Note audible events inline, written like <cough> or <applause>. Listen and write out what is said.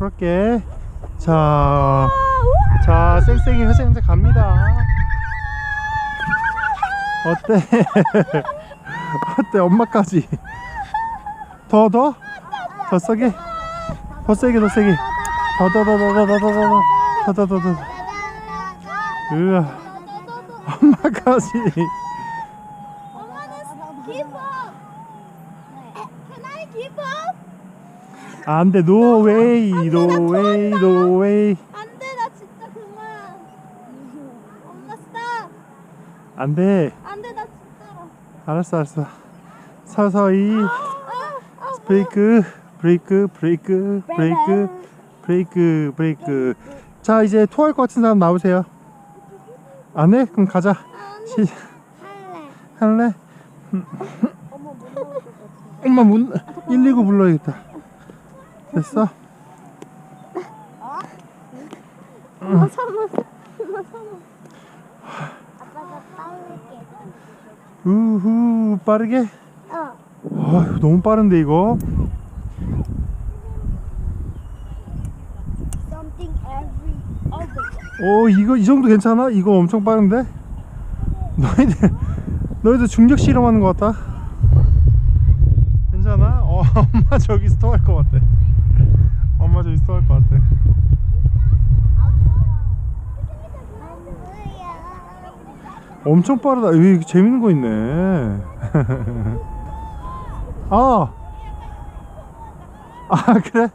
풀을게. 자, 자, 쌩쌩이 회생제 갑니다. 어때? 어때? 엄마까지. 더, 더? 더 세게? 더 세게, 더 세게. 더, 더, 더, 더, 더, 더, 더, 더, 더, 더. 으아, 엄마까지. 엄마는 up. Can I give up? 안 돼, no way, no way, no way. 안 돼, 나 진짜 그만. 엄마 stop. 안 돼. 안 돼, 나 진짜로. 알았어, 알았어. 서서히. 아, 아, 브레이크 브레이크 브레이크 브레이크 브레이크 브레이크 자 이제 토할 것 같은 사람 나오세요 안 해? 그럼 가자 시, 할래. 할래? 엄마 문 119 불러야겠다 됐어? 엄마 참아. 아빠가 빠르게. 우후 빠르게 어. 아 너무 빠른데 이거. 오 이거 이 정도 괜찮아? 이거 엄청 빠른데? 너희들 너희들 중력 실험하는 것 같다 괜찮아? 어 <laughs> 엄마 저기서 토할 것 같아 엄마 저기서 토할 것 같아 엄청 빠르다. 여기 재밌는 거 있네. <laughs> 아. 아, 그래?